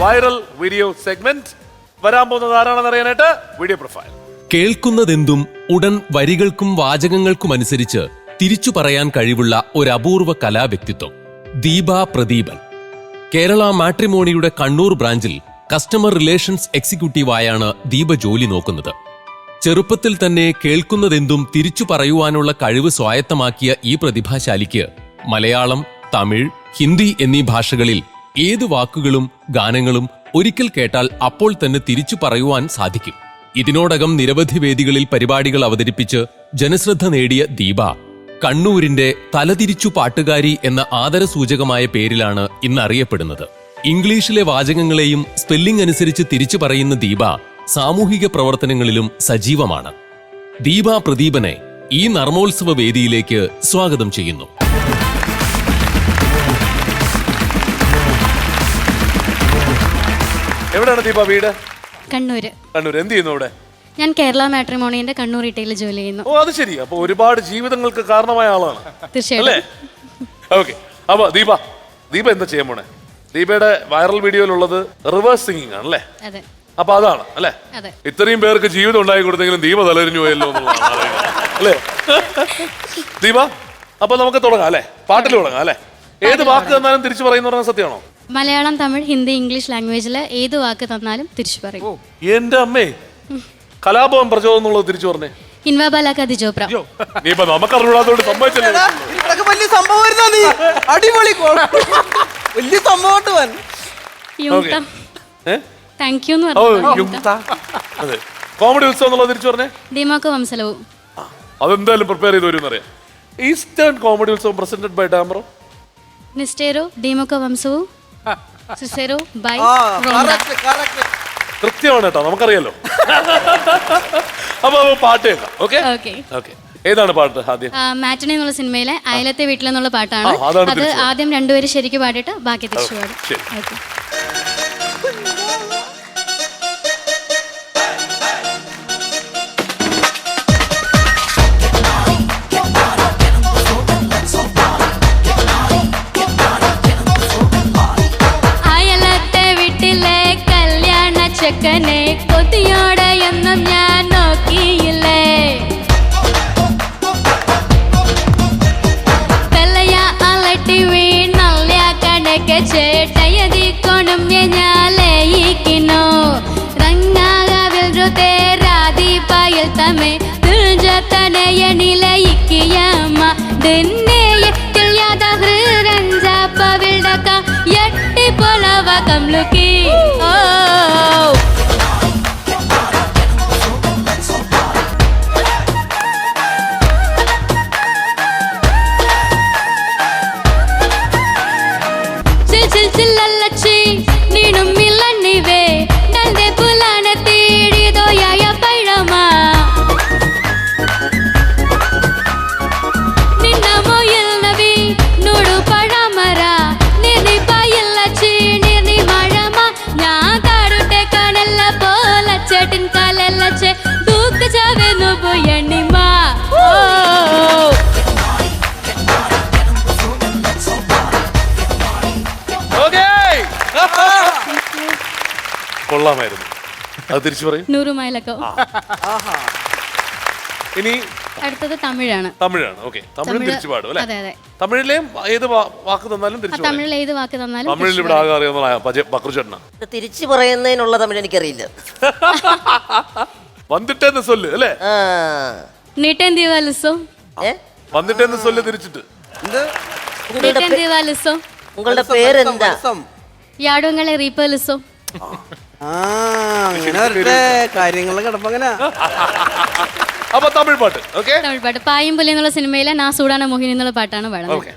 Viral video segment വരാൻ പോകുന്നത് ആരാണെന്ന് അറിയാനായിട്ട് വീഡിയോ പ്രൊഫൈൽ കേൾക്കുന്നതെന്തും ഉടൻ വരികൾക്കും വാചകങ്ങൾക്കും അനുസരിച്ച് തിരിച്ചു പറയാൻ കഴിവുള്ള ഒരു അപൂർവ കലാവ്യക്തിത്വം ദീപ പ്രദീപൻ. കേരള മാട്രിമോണിയുടെ കണ്ണൂർ ബ്രാഞ്ചിൽ കസ്റ്റമർ റിലേഷൻസ് എക്സിക്യൂട്ടീവായാണ് ദീപ ജോലി നോക്കുന്നത്. ചെറുപ്പത്തിൽ തന്നെ കേൾക്കുന്നതെന്തും തിരിച്ചു പറയുവാനുള്ള കഴിവ് സ്വായത്തമാക്കിയ ഈ പ്രതിഭാശാലിക്ക് മലയാളം തമിഴ് ഹിന്ദി എന്നീ ഭാഷകളിൽ ഏതു വാക്കുകളും ഗാനങ്ങളും ഒരിക്കൽ കേട്ടാൽ അപ്പോൾ തന്നെ തിരിച്ചു പറയുവാൻ സാധിക്കും. ഇതിനോടകം നിരവധി വേദികളിൽ പരിപാടികൾ അവതരിപ്പിച്ച് ജനശ്രദ്ധ നേടിയ ദീപ കണ്ണൂരിന്റെ തലതിരിച്ചു പാട്ടുകാരി എന്ന ആദരസൂചകമായ പേരിലാണ് ഇന്ന് അറിയപ്പെടുന്നത് ഇംഗ്ലീഷിലെ വാചകങ്ങളെയും സ്പെല്ലിംഗ് അനുസരിച്ച് തിരിച്ചു പറയുന്ന ദീപ സാമൂഹിക പ്രവർത്തനങ്ങളിലും സജീവമാണ്. ദീപ പ്രദീപനെ ഈ നർമ്മോത്സവ വേദിയിലേക്ക് സ്വാഗതം ചെയ്യുന്നു. എവിടെയാണ് ദീപ വീട്? കണ്ണൂര്. കണ്ണൂർ എന്ത് ചെയ്യുന്നു അവിടെ? ഞാൻ കേരള മാട്രിമോണിന്റെ കണ്ണൂർ റീറ്റെയിൽ ജോലി ചെയ്യുന്നു. ഓ അത് ശരി. അപ്പൊ ഒരുപാട് ജീവിതങ്ങൾക്ക് കാരണമായ ആളാണ്. അല്ലേ? തീർച്ചയായിട്ടും ഓക്കെ അപ്പൊ ദീപ ദീപ എന്താ ചെയ്യാൻ പോണേ? ദീപയുടെ വൈറൽ വീഡിയോയിലുള്ളത് റിവേഴ്സ് സിംഗിങ് ആണ് അല്ലേ? അതെ. അപ്പൊ അതാണ് അല്ലേ? അതെ. ഇത്രയും പേർക്ക് ജീവിതം ഉണ്ടാക്കി കൊടുത്തെങ്കിലും ദീപ തലരിഞ്ഞു പോയല്ലോ എന്നുള്ളതാണ് അറിയുന്നത്. അല്ലേ? ദീപ അപ്പൊ നമുക്ക് തുടങ്ങാം അല്ലേ? പാട്ടിൽ തുടങ്ങാം അല്ലേ? ഏത് വാക്ക് തന്നാലും തിരിച്ചു പറയുന്ന പറഞ്ഞ സത്യമാണോ? മലയാളം തമിഴ് ഹിന്ദി ഇംഗ്ലീഷ് ലാംഗ്വേജിൽ ഏത് വാക്ക് തന്നാലും തിരിച്ചു പറയും. എന്റെ അമ്മേ കലാപം പ്രചോദനം എന്നുള്ളത് തിരിച്ചു പറഞ്ഞേ. നീ ഇപ്പൊ നമുക്കറിഞ്ഞൂടാത്തോണ്ട് സംഭവിച്ചല്ലേ എടാ, ഇതൊക്കെ വലിയ സംഭവമായിരുന്നാ നീ? അടിപൊളി കോൾ. വലിയ സംഭവമായിട്ട് വൻ യുക്ത ഏ? താങ്ക് യു എന്ന് ഓ പറഞ്ഞു യുക്ത. അതെ. കോമഡി ഉത്സവം എന്നുള്ളത് തിരിച്ചു പറഞ്ഞേ? ദിമാക്കോ വംസലവും ആ, അതെന്തായാലും പ്രിപ്പയർ ചെയ്ത് വരും അറിയാം. ഈസ്റ്റേൺ കോമഡി ഉത്സവം പ്രസന്റഡ് ബൈ ഡാമറോ നിസ്റ്റേരോ ഡിമോക്കോ വംസവും സിസേരോ ബൈ റോണ്ട കൃത്യമാണ് കേട്ടോ നമുക്കറിയാലോ. അപ്പൊ പാട്ട് കേൾക്കാം ഓക്കെ? ഓക്കെ. ഓക്കെ. ഏതാണ് പാട്ട് ആദ്യം? മാറ്റണി എന്നുള്ള സിനിമയിലെ അയലത്തെ വീട്ടിലെന്നുള്ള പാട്ടാണ്. ആ, അതാണ് അത് തിരിച്ചു. ആദ്യം രണ്ടുപേരും ശരിക്കും പാടിയിട്ട് ബാക്കി തിരിച്ചു പാടും. ശരി. ഓക്കെ. ನಿಲಯಿಕ್ಕಿಯಮ್ಮ ದಿನ್ನೆಯ ತಿಳಿಯಾದ ಹೃರಂಜ ಪವಿಲ್ಡಕ ಎಟ್ಟಿ ಪೊಲವ ಕಮ್ಲುಕಿ കൊള്ളാമായിരുന്നു. അത് തിരിച്ചു പറയും. നൂറുമായിലൊക്കെ ഇനി അടുത്തത് തമിഴാണ്. തമിഴാണ്. ഓക്കെ. തമിഴും തിരിച്ചു പാടും അല്ലെ? അതെ അതെ. തമിഴിലെയും ഏത് വാ- വാക്ക് തന്നാലും തിരിച്ചു പറയും. തമിഴിൽ ഏത് വാക്ക് തന്നാലും തമിഴിൽ ഇവിടെ ആകെ അറിയാവുന്ന ബക്രുചേട്ടന ഇത് തിരിച്ചു പറയുന്നതിനുള്ള തമിഴ് എനിക്കറിയില്ല. വന്നിട്ടേന്ന് സൊല്ല് അല്ലേ? ആ. നീട്ടേൻ ദീവാലിസോ ഏ? വന്നിട്ടേന്ന് സൊല്ല് തിരിച്ചിട്ട്. എന്ത്? നീട്ടേൻ ദീവാലിസോ ഉങ്ങളുടെ പേരെന്താ? യാടോങ്ങളെ റീപ്പലിസോ ആ അങ്ങനെ വരട്ടെ കാര്യങ്ങളുടെ കിടപ്പങ്ങനെ അപ്പൊ തമിഴ് പാട്ട് ഓക്കെ? തമിഴ് പാട്ട്. പായും പുലി എന്നുള്ള സിനിമയിലെ നാസൂടാന മോഹിനി എന്നുള്ള പാട്ടാണ് പാടുന്നത്. ഓക്കെ.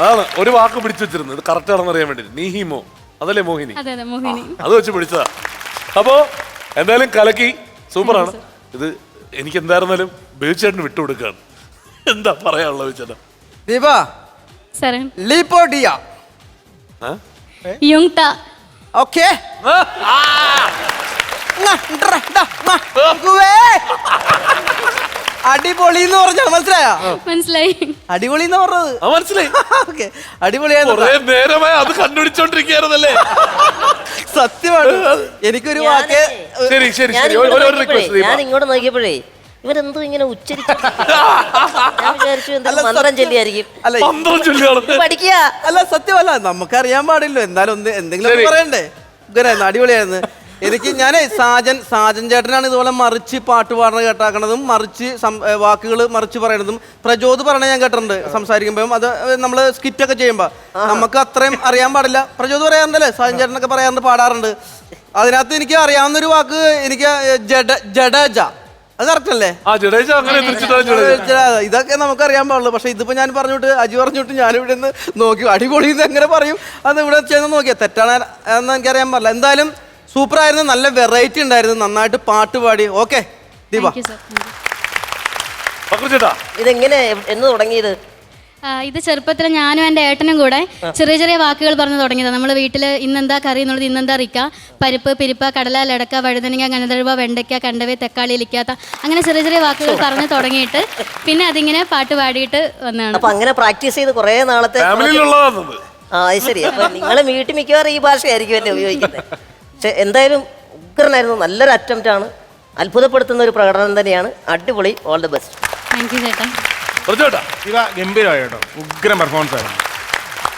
അതാണ് ഒരു വാക്ക് പിടിച്ചു വെച്ചിരുന്നത്. ഇത് കറക്റ്റ് ആണെന്ന് അറിയാൻ വേണ്ടി നീഹിമോ അതല്ലേ മോഹിനി? അതെ അതെ മോഹിനി. അത് വെച്ച് പിടിച്ചതാ. അപ്പോ എന്തായാലും കലക്കി. സൂപ്പറാണ്. ഇത് എനിക്ക് എന്തായിരുന്നാലും ബേച്ചേട്ടന് വിട്ടുകൊടുക്കുകയാണ്. എന്താ പറയാനുള്ളത് ചേട്ടാ ദീപ. യുങ്ട. ഓക്കെ. അടിപൊളി എന്ന് പറഞ്ഞാ മനസ്സിലായോ? മനസ്സിലായി. അടിപൊളി എന്ന് പറഞ്ഞത്. ആ മനസ്സിലായി. ഓക്കെ. അടിപൊളിയായിരുന്നു കൊറേ നേരമായി അത് കണ്ടുപിടിച്ചോണ്ടിരിക്കുകയായിരുന്നല്ലേ? സത്യമാണ്. എനിക്കൊരു വാക്ക് ശരി ശരി ഞാൻ ശരി ഇങ്ങോട്ട് ഒരു- റിക്വസ്റ്റ് ഞാൻ ഇങ്ങോട്ട് നോക്കിയപ്പോഴേ ഇവരെന്തോ ഇങ്ങനെ ഉച്ചരിച്ചു ഞാൻ വിചാരിച്ചു അല്ല, എന്തെങ്കിലും മന്ത്രം സത്യം- ചൊല്ലിയായിരിക്കും. അല്ല മന്ത്രം ചൊല്ലിയാണ്? പഠിക്കുക. അല്ല സത്യമല്ല നമുക്കറിയാൻ പാടില്ലോ എന്നാലും ഒന്ന് എന്തെങ്കിലും ഒന്ന് പറയണ്ടേ? ഉഗ്രനായിരുന്നു അടിപൊളിയായിരുന്നു. എനിക്ക് ഞാൻ സാജൻ സാജൻ ചേട്ടനാണ് ഇതുപോലെ മറിച്ച് പാട്ട് പാടുന്നത് കേട്ടാക്കണതും മറിച്ച് വാക്കുകൾ മറിച്ച് പറയണതും. പ്രചോദ് പറയണ ഞാൻ കേട്ടിട്ടുണ്ട് സംസാരിക്കുമ്പോൾ അത് നമ്മൾ സ്കിറ്റൊക്കെ ചെയ്യുമ്പോൾ നമുക്ക് അത്രയും അറിയാൻ പാടില്ല. പ്രചോദ് പറയാറുണ്ടല്ലേ? സാജൻ ചേട്ടനൊക്കെ പറയാറുണ്ട് പാടാറുണ്ട്. അതിനകത്ത് എനിക്ക് അറിയാവുന്ന ഒരു വാക്ക് എനിക്ക് ജഡ ജഡേജ. അത് കറക്റ്റ് അല്ലേ? ഇതൊക്കെ നമുക്ക് അറിയാൻ പാടുള്ളൂ. പക്ഷെ ഇതിപ്പോ ഞാൻ പറഞ്ഞിട്ട് അജി പറഞ്ഞിട്ട് ഞാൻ ഇവിടെ നിന്ന് നോക്കി അടിപൊളി എങ്ങനെ പറയും? അത് ഇവിടെ ചെന്ന് നോക്കിയാ തെറ്റാണ് എന്ന് എനിക്കറിയാൻ പാടില്ല. എന്തായാലും സൂപ്പർ ആയിരുന്നു നല്ല വെറൈറ്റി ഉണ്ടായിരുന്നു. നന്നായിട്ട് പാട്ട് പാടി. ഓക്കെ ദീപ ചേട്ടാ. ഇതെങ്ങനെ എന്ന് തുടങ്ങിയത്? ആ, ഇത് ചെറുപ്പത്തിൽ ഞാനും എന്റെ ഏട്ടനും കൂടെ ചെറിയ ചെറിയ വാക്കുകൾ പറഞ്ഞു തുടങ്ങിയത്. നമ്മൾ വീട്ടിൽ ഇന്നെന്താ കറി എന്നുള്ളത് ഇന്നെന്താ റിക്ക പരിപ്പ് പിരിപ്പ കടല ലടക്ക വഴുതനങ്ങ കനതഴുവ വെണ്ടയ്ക്ക കണ്ടവേ തക്കാളി ഇലിക്കാത്ത അങ്ങനെ ചെറിയ ചെറിയ വാക്കുകൾ പറഞ്ഞു തുടങ്ങിയിട്ട് പിന്നെ അതിങ്ങനെ പാട്ട് പാടിയിട്ട് വന്നാണ് അപ്പൊ അങ്ങനെ പ്രാക്ടീസ് ചെയ്ത് കുറെ നാളത്തെ ഫാമിലിയിലുള്ളതാണത് ആ അത് ശരി അപ്പൊ നിങ്ങൾ വീട്ടിൽ മിക്കവാറും ഈ ഭാഷയായിരിക്കും അല്ലേ ഉപയോഗിക്കുന്നത്? പക്ഷെ എന്തായാലും ഉഗ്രനായിരുന്നു. നല്ലൊരു അറ്റംപ്റ്റ് ആണ്. അത്ഭുതപ്പെടുത്തുന്ന ഒരു പ്രകടനം തന്നെയാണ്. അടിപൊളി. All the best thank you ചേട്ടാ. പ്രജോട്ടാ ഇവ ഗംഭീരമായി കേട്ടോ ഉഗ്രം പെർഫോമൻസ് ആയിരുന്നു.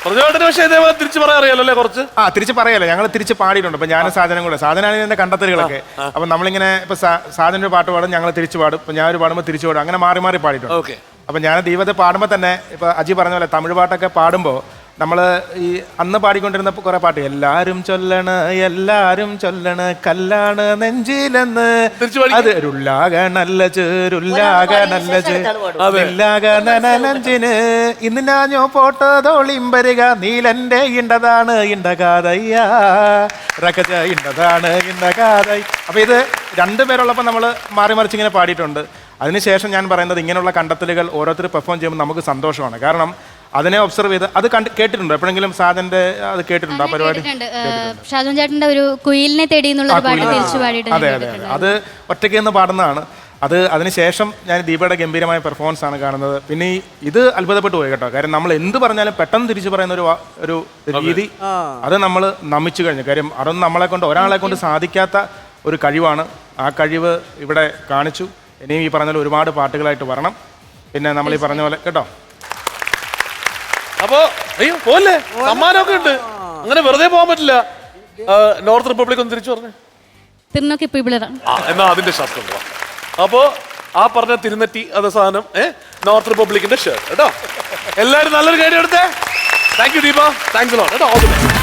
പ്രജോട്ടന് പക്ഷേ ഇതേപോലെ തിരിച്ചു പറയാറിയാലോ അല്ലേ കുറച്ച്? ആ തിരിച്ച് പറയല്ലോ ഞങ്ങൾ തിരിച്ച് പാടിയിട്ടുണ്ട്. അപ്പൊ ഞാനും സാധനം കൂടെ. സാധനമാണ് എന്റെ കണ്ടെത്തലുകളൊക്കെ. അപ്പൊ നമ്മളിങ്ങനെ ഇപ്പൊ സാധന ഒരു പാട്ട് പാടും ഞങ്ങൾ തിരിച്ചു പാടും. ഇപ്പൊ ഞാനൊരു പാടുമ്പോൾ തിരിച്ചു പാടും. അങ്ങനെ മാറി മാറി പാടിയിട്ടുണ്ട്. ഓക്കെ. അപ്പൊ ഞാൻ ദീപത്തെ പാടുമ്പോൾ തന്നെ ഇപ്പൊ അജി പറഞ്ഞ പോലെ തമിഴ് പാട്ടൊക്കെ പാടുമ്പോൾ നമ്മൾ ഈ അന്ന് പാടിക്കൊണ്ടിരുന്ന കുറെ പാട്ട് എല്ലാരും ചൊല്ലണ് എല്ലാരും ചൊല്ലണ് കല്ലാണ് നെഞ്ചിലെന്ന്. അത് രുല്ലാക നല്ല ചേരുല്ലാക നല്ല ഇന്ന് ഞാഞ്ഞോ പോട്ടതോളിമ്പരുക നീലന്റെ ഇണ്ടതാണ് ഇണ്ടകാതയ്യ റക്കച്ച ഇണ്ടതാണ് ഇണ്ടകാതൈ അപ്പൊ ഇത് രണ്ടുപേരുള്ളപ്പോൾ നമ്മൾ മാറി മറിച്ച് ഇങ്ങനെ പാടിയിട്ടുണ്ട്. അതിനുശേഷം ഞാൻ പറയുന്നത് ഇങ്ങനെയുള്ള കണ്ടെത്തലുകൾ ഓരോരുത്തർ പെർഫോം ചെയ്യുമ്പോൾ നമുക്ക് സന്തോഷമാണ്. കാരണം അതിനെ ഒബ്സർവ് ചെയ്ത് അത് കണ്ട് കേട്ടിട്ടുണ്ടോ? എപ്പോഴെങ്കിലും സാധന്റെ അത് കേട്ടിട്ടുണ്ടോ? ആ പരിപാടി? ഷാജോൻ ചേട്ടന്റെ ഒരു കുയിലിനെ തേടി എന്നുള്ള ഒരു പാട്ട് തിരിച്ചു അതെ അതെ അതെ. അത് ഒറ്റയ്ക്ക് നിന്ന് പാടുന്നതാണ്. അത് അതിനുശേഷം ഞാൻ ദീപയുടെ ഗംഭീരമായ പെർഫോമൻസ് ആണ് കാണുന്നത്. പിന്നെ ഈ ഇത് അത്ഭുതപ്പെട്ടു പോയി കേട്ടോ. കാര്യം നമ്മൾ എന്ത് പറഞ്ഞാലും പെട്ടെന്ന് തിരിച്ചു പറയുന്ന ഒരു ഒരു രീതി അത് നമ്മൾ നമിച്ചു കഴിഞ്ഞു. കാര്യം അതൊന്നും നമ്മളെ കൊണ്ട് ഒരാളെ കൊണ്ട് സാധിക്കാത്ത ഒരു കഴിവാണ്. ആ കഴിവ് ഇവിടെ കാണിച്ചു. ഇനിയും ഈ പറഞ്ഞ പോലെ ഒരുപാട് പാട്ടുകളായിട്ട് വരണം. പിന്നെ നമ്മൾ ഈ പറഞ്ഞ പോലെ കേട്ടോ. അപ്പോ അയ്യോ പോലെ സമ്മാനമൊക്കെ ഉണ്ട്. അങ്ങനെ വെറുതെ പോകാൻ പറ്റില്ല. നോർത്ത് റിപ്പബ്ലിക് ഒന്ന് തിരിച്ചു പറഞ്ഞു. തിരുനോക്കി എന്നാ അതിന്റെ ശാസ്ത്രം അപ്പോ ആ പറഞ്ഞ തിരുനെറ്റി അത് സാധനം ഏ നോർത്ത് റിപ്പബ്ലിക്കിന്റെ ഷേർട്ട് കേട്ടോ. എല്ലാരും നല്ലൊരു കാര്യം എടുത്തേ. Thank you Deepa. Thanks lot കേട്ടോ ഓൾ ദി ബെസ്റ്റ്